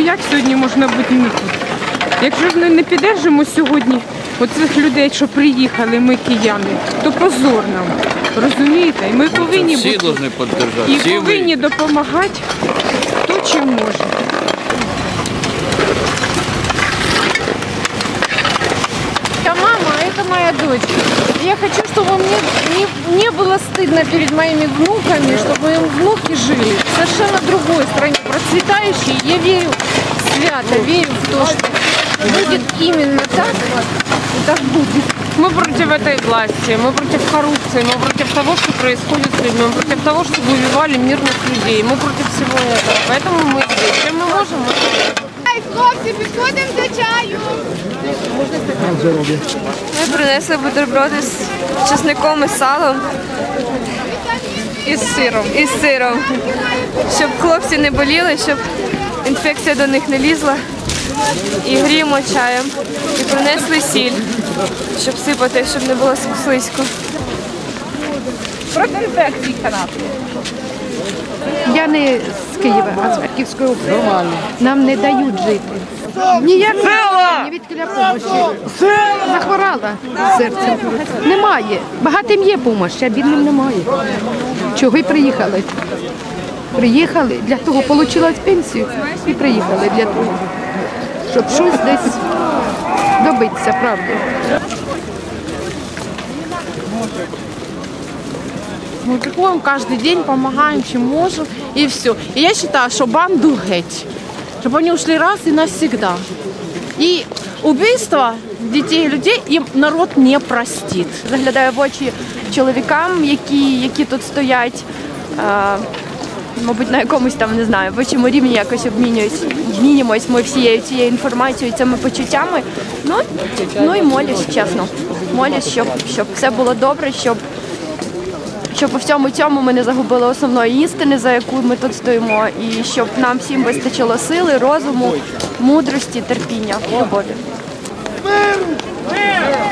як сьогодні можна бути не тут? Якщо ж ми не піддержимо сьогодні оцих людей, що приїхали, ми кияни, то позор нам. Розумієте? І ми повинні Всі бути повинні підтримати. і всі ви. повинні допомагати хто чим може. Это мама, а это моя дочка. И Я хочу, чтобы мне не, не было стыдно перед моими внуками, чтобы им внуки жили в совершенно другой стране, процветающей. Я верю свято, верю в то, что будет именно так, и так будет. Мы против этой власти, мы против коррупции, мы против того, что происходит с людьми, мы против того, чтобы убивали мирных людей, мы против всего этого. Поэтому мы здесь. Чем мы можем, мы Ай, хлопці, підходимо до чаю. Ми принесли бутерброди з чесником і салом. І з сиром. І з сиром. Щоб хлопці не боліли, щоб інфекція до них не лізла. І гріємо чаєм. І принесли сіль, щоб сипати, щоб не було слизько. проти інфекції канапки. Я не з Києва, а з Харківської області. Нам не дають жити. Ніяк не від помощі. Захворала серцем. Немає. Багатим є допомога, а бідним немає. Чого й приїхали? Приїхали для того, отримала пенсію і приїхали для того, щоб щось десь добитися, правди. Мы приходим каждый день, помогаем, чем можем, и все. И я считаю, что банду геть, чтобы они ушли раз и навсегда. И убийство детей и людей им народ не простит. Заглядаю в очі чоловікам, які, які тут стоять. Е, мабуть, на якомусь там не знаю, вищому рівні якось обмінююсь, обмінюємось ми всією цією інформацією, цими почуттями. Ну, ну і молюсь, чесно. Молюсь, щоб, щоб все було добре, щоб, щоб у всьому цьому ми не загубили основної істини, за яку ми тут стоїмо, і щоб нам всім вистачило сили, розуму, мудрості, терпіння, любові. Миру! Миру!